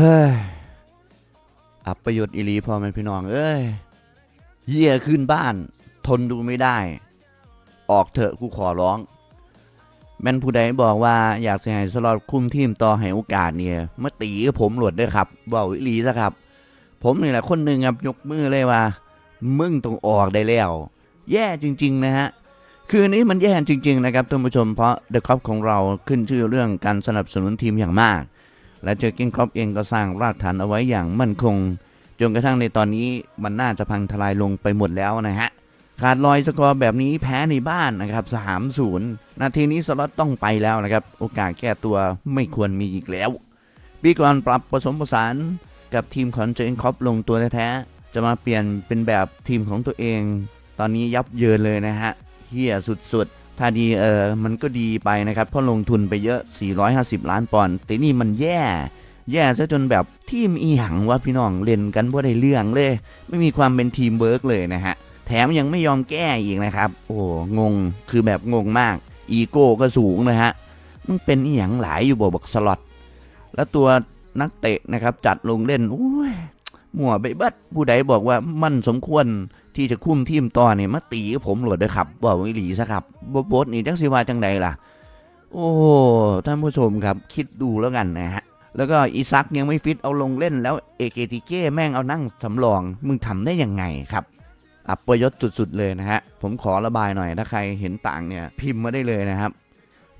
ฮ้ย อับประโยชน์อีลีพอแม่พี่น้อง เอ้ยเหี้ยขึ้นบ้าน ทนดูไม่ได้ ออกเถอะกูขอร้อง แม่นผู้ใดบอกว่าอยากจะให้สลอดคุมทีมต่อให้โอกาสเนี่ยมาตีกับผมหลวดด้วยครับเบาอีลีซะครับ ผมนี่แหละคนหนึ่งครับยกมือเลยว่า มึงต้องออกได้แล้ว แย่จริง ๆ นะฮะคืนนี้มันแย่จริง ๆ นะครับท่านผู้ชมเพราะเดอะค p ของเราขึ้นชื่อเรื่องการสนับสนุนทีมอย่างมาก และเจอกินครอปเองก็สร้างรากฐานเอาไว้อย่างมั่นคง จนกระทั่งในตอนนี้มันน่าจะพังทลายลงไปหมดแล้วนะฮะขาดลอยสกอร์แบบนี้แพ้ในบ้านนะครับ3-0นย์นาทีนี้สล็อตต้องไปแล้วนะครับ โอกาสแก้ตัวไม่ควรมีอีกแล้วปีก่อนปรับผสมผสานกับทีมของเจนคอปลงตัวแท้ๆจะมาเปลี่ยนเป็นแบบทีมของตัวเอง ตอนนี้ยับเยินเลยนะฮะเฮียสุดๆ ถ้าดีเออมันก็ดีไปนะครับเพราะลงทุนไปเยอะ 450 ล้านปอนด์แต่นี่มันแย่ แย่ซะจนแบบทีมอีหยังว่ะพี่น้องเล่นกันว่าได้เรื่องเลย ไม่มีความเป็นทีมเวิร์กเลยนะฮะแถมยังไม่ยอมแก้อีกนะครับ โอ้งงคือแบบงงมาก อีโก้ก็สูงนะฮะมึงเป็นอีหยังหลายอยู่บ่บักสล็อตแล้วตัวนักเตะนะครับจัดลงเล่นโอ้ย มั่วไปเบัดผู้ใดบอกว่ามันสมควรที่จะคุ้มทีมต่อเนี่ยมาตีกับผมโหลดด้วยครับว่าวิลีซะครับบบโบนี่จังสิว่าจังใดล่ะ โอ้ท่านผู้ชมครับคิดดูแล้วกันนะฮะแล้วก็อีซักยังไม่ฟิตเอาลงเล่นแล้วเอเกติเก้แม่งเอานั่งสำรอง มึงทำได้ยังไงครับ อับประยศสุดๆเลยนะฮะ ผมขอระบายหน่อยถ้าใครเห็นต่างเนี่ยพิมพ์มาได้เลยนะครับ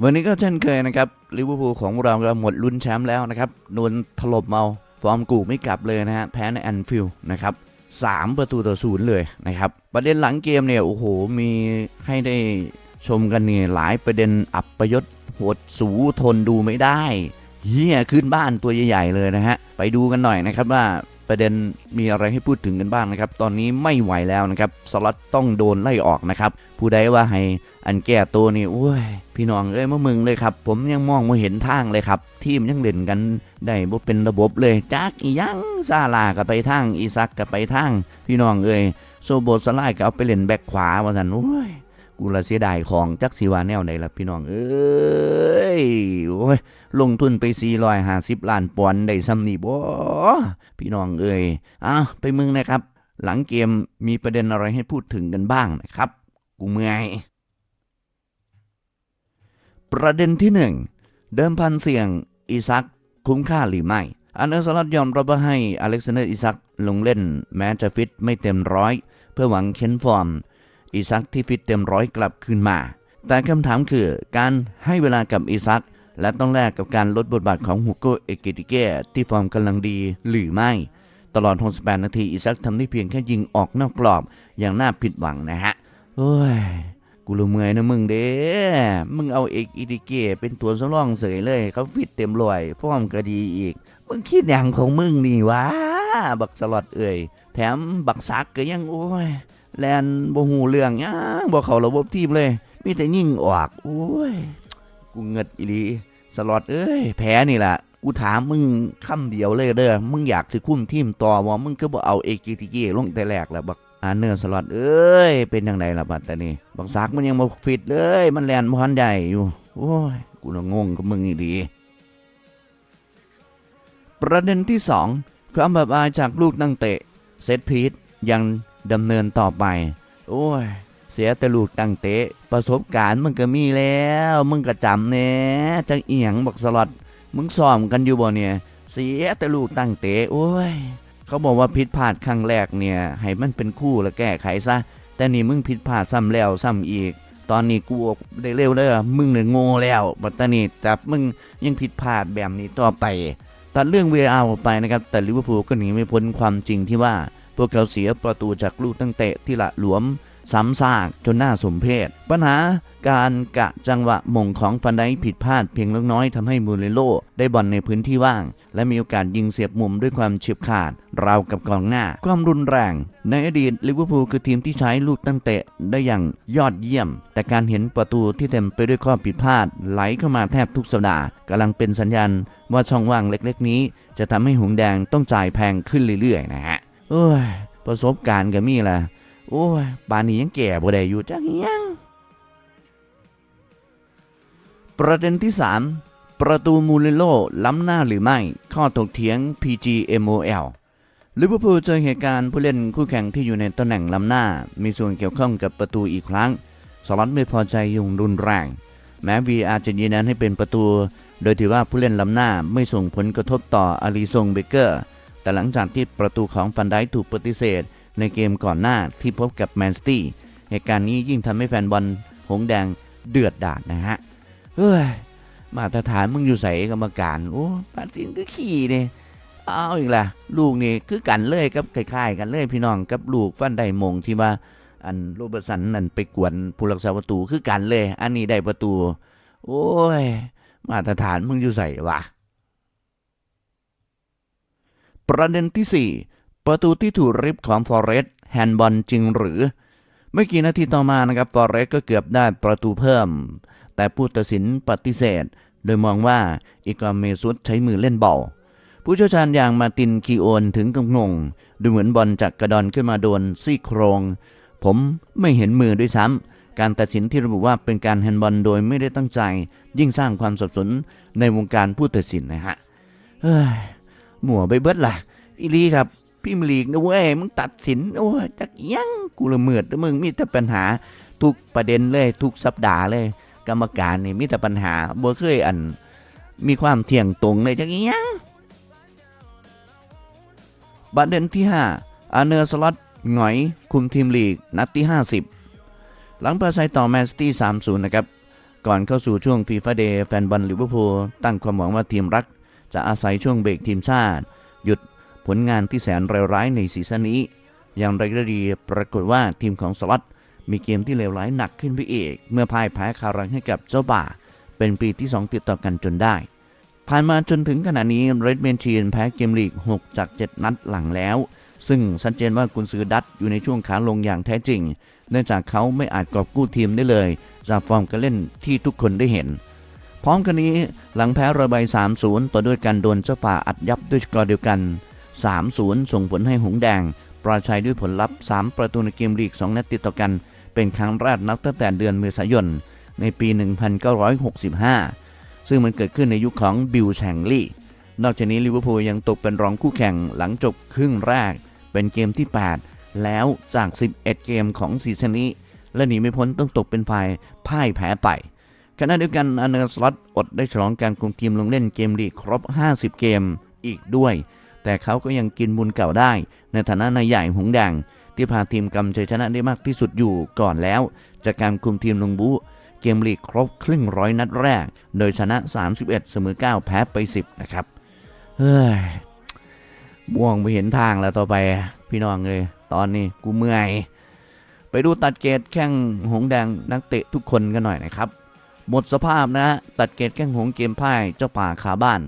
วันนี้ก็เช่นเคยนะครับลิเวอร์พูลของเราหมดลุ้นแชมป์แล้วนะครับโดนถล่มเมา ฟอร์มกูไม่กลับเลยนะฮะแพ้ในแอนฟิลด์นะครับสามประตูต่อศูนย์เลยนะครับประเด็นหลังเกมเนี่ยโอ้โหมีให้ได้ชมกันเนี่ยหลายประเด็นอับประยศหดสูทนดูไม่ได้เฮียขึ้นบ้านตัวใหญ่ๆเลยนะฮะไปดูกันหน่อยนะครับว่า ประเด็นมีอะไรให้พูดถึงกันบ้างนะครับ ตอนนี้ไม่ไหวแล้วนะครับ สล็อตต้องโดนไล่ออกนะครับ ผู้ใดว่าให้อันแก้ตัวนี่โอ้ย พี่น้องเอ้ยมะมึงเลยครับ ผมยังมองไม่เห็นทางเลยครับ ทีมยังเล่นกันได้บ่เป็นระบบเลยจักอียังซาลากับไปทางอีซักกับไปทาง พี่น้องเอ้ยโซโบสไลด์ก็เอาไปเล่นแบ็คขวาว่าสันโอ้ย กูละเสียดายของจักสีวาแนวไหนล่ะพี่น้อง เอ้ยโอ้ยลงทุนไป 450 ล้านปอนด์ได้ซ้ำนี่บ่พี่น้องเอ้ยอะไปมึงนะครับ หลังเกมมีประเด็นอะไรให้พูดถึงกันบ้างนะครับ กูเมื่อยประเด็นที่หนึ่งเดิมพันเสี่ยงอีซักคุ้มค่าหรือไม่ อันเดอร์สลัดยอมรับว่าให้อเล็กซานเดอร์อีซักลงเล่นแม้จะฟิตไม่เต็มร้อย เพื่อหวังเค้นฟอร์ม อีซักที่ฟิตเต็มร้อยกลับคืนมา แต่คำถามคือการให้เวลากับอีซักและต้องแลกกับการลดบทบาทของฮูโกเอเกติเกที่ฟอร์มกำลังดีหรือไม่ ตลอด 68 นาทีอีซักทำได้เพียงแค่ยิงออกนอกกรอบอย่างน่าผิดหวังนะฮะโอ้ยกูละเมื่อยนะมึงเด้มึงเอาเอกอีดิเกเป็นตัวสำรองเสยเลย เขาฟิตเต็มร้อยฟอร์มก็ดีอีก มึงคิดอย่างของมึงนี่วะ บักสลอดเอ่ยแถมบักซักก็ยังโอ้ย แลนบ่หูเรื่องยังบ่เข้าระบบทีมเลย มีแต่ยิ่งออกโอ้ย กูเงิดอีหลีสลอดเอ้ยแพ้นี่ล่ะกูถามมึงคำเดียวเลยเด้อ มึงอยากสิคุมทีมต่อบ่มึงก็บ่เอาเอกิติเกลงแต่แรกแล้วบักอาเนอร์สลอดเอ้ย เป็นจังไดล่ะบัดตานี้บักซักมันยังบ่ฟิตเลย มันแลนบ่ทันได้อยู่ โอ้ย กูละงงกับมึงอีหลีประเด็นที่ 2 ความแบบอายจากลูกตั้งเตะ เซตพีทยัง ดำเนินต่อไป โอ้ย เสียแต่ลูกตั้งเตะ ประสบการณ์มึงก็มีแล้ว มึงก็จำแน่จังเอียงบอกสลอตมึงซ้อมกันอยู่บ่เนี่ย เสียแต่ลูกตั้งเตะ โอ้ย เขาบอกว่าผิดพลาดครั้งแรกเนี่ย ให้มันเป็นคู่แล้วแก้ไขซะ แต่นี่มึงผิดพลาดซ้ำแล้วซ้ำอีกตอนนี้กูได้เร็วเลยมึงเนี่ยโง่แล้ว บัตานี้จับมึงยังผิดพลาดแบบนี้ต่อไป ตัดเรื่อง VR ออกไปนะครับ แต่ลิเวอร์พูลก็หนีไม่พ้นความจริงที่ว่า พวกเขาเสียประตูจากลูกตั้งเตะที่ละหลวมซ้ำซากจนน่าสมเพชปัญหาการกะจังหวะมงของฟันไดผิดพลาดเพียงเล็กน้อยทำให้มูเรโลได้บอลในพื้นที่ว่าง และมีโอกาสยิงเสียบมุมด้วยความเฉียบขาด ราวกับกองหน้า ความรุนแรง ในอดีตลิเวอร์พูลคือทีมที่ใช้ลูกตั้งเตะได้อย่างยอดเยี่ยม แต่การเห็นประตูที่เต็มไปด้วยข้อผิดพลาด ไหลเข้ามาแทบทุกสัปดาห์กำลังเป็นสัญญาณว่าช่องว่างเล็กๆ นี้ จะทำให้หงแดงต้องจ่ายแพงขึ้นเรื่อยๆนะฮะ โอ้ย ประสบการณ์ก็มีละโอ้ยป่านนี้ยังแก่บ่ได้อยู่จักยัง ประเด็นที่ 3 ประตูมูริโลล้ำหน้าหรือไม่ ข้อถกเถียง PGMOL ลิเวอร์พูลเจอเหตุการณ์ผู้เล่นคู่แข่งที่อยู่ในตำแหน่งล้ำหน้า มีส่วนเกี่ยวข้องกับประตูอีกครั้งสลอตไม่พอใจอยุ่งรุนแรง แม้ VR จะยืนยันให้เป็นประตู โดยถือว่าผู้เล่นล้ำหน้าไม่ส่งผลกระทบต่ออาริซงเบเกอร์ แต่หลังจากที่ประตูของฟันไดค์ถูกปฏิเสธ ในเกมก่อนหน้าที่พบกับแมนสตี้เหตุการณ์นี้ยิ่งทำให้แฟนบอลหงแดงเดือดดาลนะฮะเฮ้ยมาตรฐานมึงอยู่ใส่กรรมการโอ้ตัดสินก็ขี่เนี่ยเอาอีกละลูกนี่คือกันเลยกับคล้ายๆกันเลยพี่น้องกับลูกฟันได้มงที่ว่าอันโรเบร์ตสันนั่นไปกวนผู้รักษาประตูคือกันเลย อันนี้ได้ประตู โอ้ย มาตรฐานมึงอยู่ใส่วะ ประเด็นที่ 4 ประตูที่ถูกริบของฟอเรสต์แฮนด์บอลจริงหรือ ไม่กี่นาทีต่อมานะครับฟอเรสต์ก็เกือบได้ประตูเพิ่ม แต่ผู้ตัดสินปฏิเสธ โดยมองว่าอีกาเมซุสใช้มือเล่นเบาผู้เชี่ยวชาญอย่างมาตินคีโอนถึงกับงง ดูเหมือนบอลจากกระดอนขึ้นมาโดนซี่โครง ผมไม่เห็นมือด้วยซ้ำการตัดสินที่ระบุว่าเป็นการแฮนด์บอลโดยไม่ได้ตั้งใจ ยิ่งสร้างความสับสนในวงการผู้ตัดสินนะฮะเฮ้ย หมัวไปเบิดล่ะ อีลีครับพี่มลีกนะเว้ยมึงตัดสินโอ้ยจักยังกูละเมิดนะมึงมีแต่ปัญหาทุกประเด็นเลยทุกสัปดาห์เลย กรรมการนี่มีแต่ปัญหาบ่เคยอัน มีความเที่ยงตรงเลยจักยังประเด็นที่ 5 อาเนอร์สล็อตหงอย คุมทีมลีก นัดที่ 50 หลังประชัยต่อแมนซิตี้ 3-0 นะครับ ก่อนเข้าสู่ช่วงฟีฟ่าเดย์แฟนบอลลิเวอร์พูลตั้งความหวังว่าทีมรัก จะอาศัยช่วงเบรกทีมชาติ หยุดผลงานที่แสนเลวร้ายในซีซั่นนี้ อย่างไรก็ดีปรากฏว่าทีมของสล็อตมีเกมที่เลวร้ายหนักขึ้นไปอีก เมื่อพ่ายแพ้คารังให้กับเจ้าป่า เป็นปีที่ 2 ติดต่อกันจนได้ ผ่านมาจนถึงขณะนี้เรดเมนชีนแพ้เกมลีก 6 จาก 7 นัดหลังแล้ว ซึ่งชัดเจนว่ากุนซือดัตอยู่ในช่วงขาลงอย่างแท้จริง เนื่องจากเขาไม่อาจกอบกู้ทีมได้เลย จากฟอร์มการเล่นที่ทุกคนได้เห็น พร้อมกันนี้หลังแพ้ระบาย3-0 ต่อด้วยการโดนเจ้าป่าอัดยับด้วยสกอร์เดียวกัน 3-0 ส่งผลให้หงแดง ปราชัยด้วยผลลัพธ์ 3 ประตูในเกมลีก 2 นัดติดต่อกัน เป็นครั้งแรกนับตั้งแต่เดือนเมษายน ในปี 1965 ซึ่งมันเกิดขึ้นในยุคของบิลแชงลีย์นอกจากนี้ลิเวอร์พูลยังตกเป็นรองคู่แข่งหลังจบครึ่งแรก เป็นเกมที่ 8 แล้วจาก 11 เกมของซีซั่นนี้ และหนีไม่พ้นต้องตกเป็นฝ่ายพ่ายแพ้ไป ขณะเดียวกันอันเนอร์สล็อตอดได้ฉลองการคุมทีมลงเล่นเกมลีกครบ 50 เกมอีกด้วย แต่เขาก็ยังกินบุญเก่าได้ ในฐานะนายใหญ่หงแดงที่พาทีมกำชัยชนะได้มากที่สุดอยู่ก่อนแล้ว จากการคุมทีมลงบูเกมลีกครบครึ่งร้อยนัดแรก โดยชนะ 31 เสมอ 9 แพ้ไป 10 นะครับ เฮ้ยบ่วงไปเห็นทางแล้วต่อไปพี่น้องเลย ตอนนี้กูเมื่อย ไปดูตัดเกตแข้งหงแดงนักเตะทุกคนกันหน่อยนะครับ หมดสภาพนะฮะตัดเกตแข้งหงเกมพ่ายเจ้าป่าขาบ้าน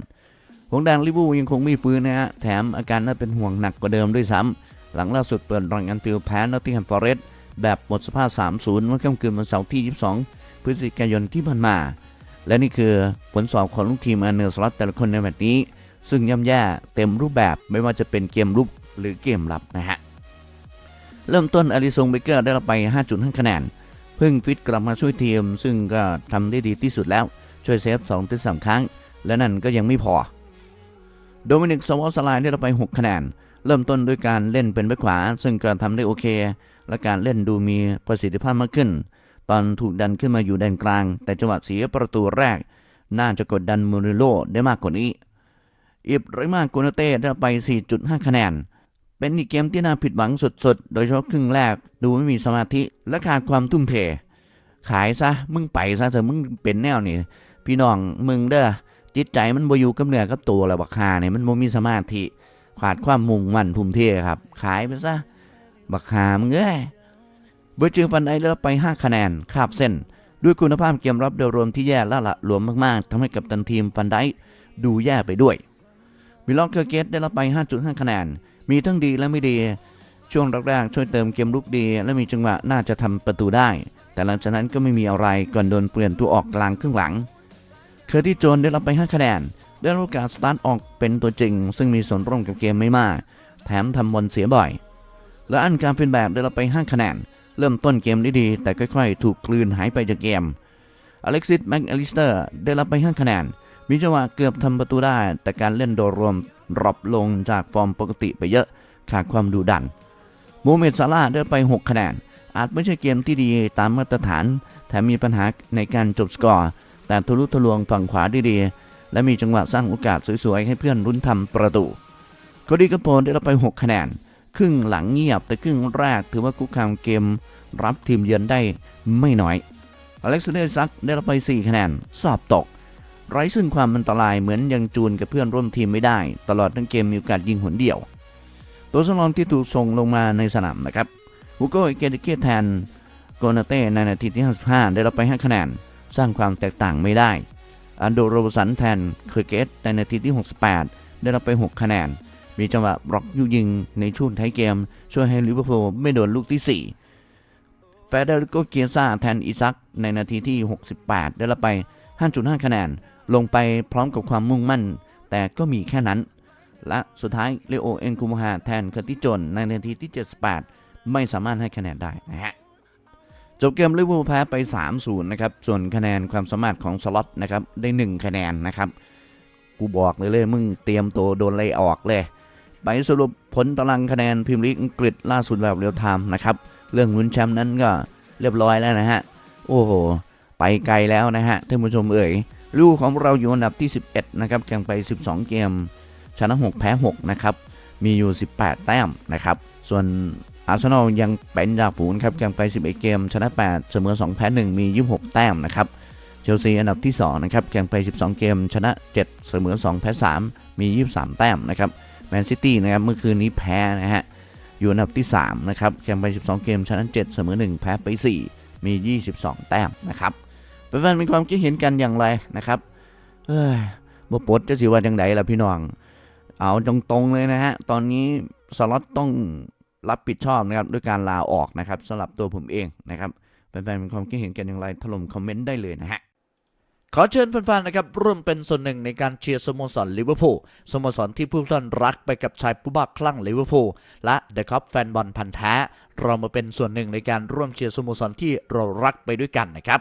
หงแดงลิเวอร์พูลยังคงไม่ฟื้นนะฮะแถมอาการน่าเป็นห่วงหนักกว่าเดิมด้วยซ้ำหลังล่าสุดเปิดรายงานฟิลแพ้นอตติงแฮมฟอเรสต์แบบหมดสภาพ 3-0เมื่อค่ำคืนวันเสาร์ที่ 22 พฤศจิกายนที่ผ่านมา และนี่คือผลสอบของลูกทีมอันเนอร์สล็อตแต่ละคนในแมตช์นี้ ซึ่งย่ำแย่เต็มรูปแบบไม่ว่าจะเป็นเกมรุกหรือเกมรับนะฮะเริ่มต้นอาริซงเบเกอร์ได้รับไป 5.5 คะแนน พิ่งฟิตกลับมาช่วยทีม ซึ่งก็ทำได้ดีที่สุดแล้ว ช่วยเซฟ2ถึง3ครั้ง และนั่นก็ยังไม่พอ โดมินิกสวอสไลน์ได้รับไป 6 คะแนน เริ่มต้นด้วยการเล่นเป็นแบ็คขวา ซึ่งก็ทำได้โอเค และการเล่นดูมีประสิทธิภาพมากขึ้น ตอนถูกดันขึ้นมาอยู่แดนกลาง แต่จังหวะเสียประตูแรก น่าจะกดดันมูริโลได้มากกว่านี้อิบริมาโกนาเต้ได้ไป 4.5 คะแนน เป็นอีกเกมที่น่าผิดหวังสุดๆ โดยเฉพาะครึ่งแรกดูไม่มีสมาธิและขาดความทุ่มเท ขายซะมึงไปซะเถอะมึงเป็นแนวนี่พี่น้องมึงเด้อจิตใจมันบ่อยู่กับเนื้อกับตัวแล้วบักฮาเนี่ยมันบ่มีสมาธิขาดความมุ่งมั่นทุ่มเทครับ ขายไปซะบักฮามึงเอ้ยเบอร์จือฟันไดได้รับไป 5 คะแนนคาบเส้น ด้วยคุณภาพเกมรับโดยรวมที่แย่และละหลวมมากๆทำให้กับตันทีมฟันไดดูแย่ไปด้วยวิลล็อกเกอร์เกตได้รับไป 5.5 คะแนน มีทั้งดีและไม่ดี ช่วงแรกๆช่วยเติมเกมลุกดี และมีจังหวะน่าจะทำประตูได้ แต่หลังจากนั้นก็ไม่มีอะไรก่อนโดนเปลี่ยนตัวออกกลางครึ่งหลัง เคอร์ที่โจนได้รับไป 5 คะแนน ได้รับโอกาสสตาร์ทออกเป็นตัวจริง ซึ่งมีส่วนร่วมกับเกมไม่มาก แถมทำบอลเสียบ่อย และอันการฟินแบกได้รับไป 5 คะแนน เริ่มต้นเกมได้ดี แต่ค่อยๆ ถูกกลืนหายไปจากเกม อเล็กซิสแม็กอลิสเตอร์ได้รับไป 5 คะแนนมีจังหวะเกือบทำประตูได้ แต่การเล่นโดยรวม ดรอปลงจากฟอร์มปกติไปเยอะ ขาดความดุดันโมเมดซาร่าได้ไป 6 คะแนน อาจไม่ใช่เกมที่ดีตามมาตรฐาน แถมมีปัญหาในการจบสกอร์ แต่ทะลุทะลวงฝั่งขวาด้ดีและมีจังหวะสร้างโอกาสสวยๆ ให้เพื่อนรุ่นทำประตูโคดีกระโปนได้รับไป 6 คะแนน ครึ่งหลังเงียบแต่ครึ่งแรกถือว่าคุกคามเกม รับทีมเยือนได้ไม่น้อย อเล็กซานเดอร์ซักได้รับไป 4 คะแนน สอบตก ไร้ซึ่งความอันตรายเหมือนยังจูนกับเพื่อนร่วมทีมไม่ได้ ตลอดทั้งเกมมีโอกาสยิงหนเดียว ตัวสำรองที่ถูกส่งลงมาในสนามนะครับฮูโก้เกเดเกแทนโกนาเต้ในนาทีที่ 55 ได้รับไป5คะแนน สร้างความแตกต่างไม่ได้ อันโดโรบสันแทนเคอร์เกตในนาทีที่ 68 ได้รับไป 6 คะแนน มีจังหวะบล็อกยุยิงในช่วงท้ายเกม ช่วยให้ลิเวอร์พูลไม่โดนลูกที่ 4 เฟเดริโกเกียซ่าแทนอิซักในนาทีที่ 68 ได้รับไป 5.5 คะแนน ลงไปพร้อมกับความมุ่งมั่น แต่ก็มีแค่นั้น และสุดท้ายเลโอเอ็นคูมฮาแทนคติจนในนาทีที่ 78 ไม่สามารถให้คะแนนได้นะฮะจบเกมลิเวอร์พูลแพ้ไป 3-0 นะครับ ส่วนคะแนนความสามารถของสล็อตนะครับได้ 1 คะแนนนะครับ กูบอกเลยเลยมึงเตรียมตัวโดนไล่ออกเลย ไปสรุปผลตารางคะแนนพรีเมียร์ลีกอังกฤษล่าสุดแบบเรียลไทม์นะครับ เรื่องลุ้นแชมป์นั้นก็เรียบร้อยแล้วนะฮะ โอ้โห ไปไกลแล้วนะฮะท่านผู้ชมเอ่ย ลูกของเราอยู่อันดับที่ 11 นะครับ แข่งไป 12 เกม ชนะ 6 แพ้ 6 นะครับ มีอยู่ 18 แต้มนะครับ ส่วนอาร์เซนอลยังเป็นจ่าฝูงครับ แข่งไป 11 เกม ชนะ 8 เสมอ 2 แพ้ 1 มี 26 แต้มนะครับ เชลซีอันดับที่ 2 นะครับ แข่งไป 12 เกม ชนะ 7 เสมอ 2 แพ้ 3 มี 23 แต้มนะครับ แมนซิตี้นะครับ เมื่อคืนนี้แพ้นะฮะ อยู่อันดับที่ 3 นะครับ แข่งไป 12 เกม ชนะ 7 เสมอ 1 แพ้ไป 4 มี 22 แต้มนะครับ เพื่อนๆมีความคิดเห็นกันอย่างไรนะครับเอ้ยบ่ปดจะสิว่าจังไดล่ะพี่น้อง เอาตรงๆเลยนะฮะ ตอนนี้สล็อตต้องรับผิดชอบนะครับด้วยการลาออกนะครับสำหรับตัวผมเองนะครับแฟนๆมีความคิดเห็นกันอย่างไรถล่มคอมเมนต์ได้เลยนะฮะขอเชิญแฟนๆนะครับร่วมเป็นส่วนหนึ่งในการเชียร์สโมสรลิเวอร์พูลสโมสรที่ผู้ท่านรักไปกับชายผู้บ้าคลั่งลิเวอร์พูลและเดอะคัพแฟนบอลพันธ์แท้ เรามาเป็นส่วนหนึ่งในการร่วมเชียร์สโมสรที่เรารักไปด้วยกันนะครับ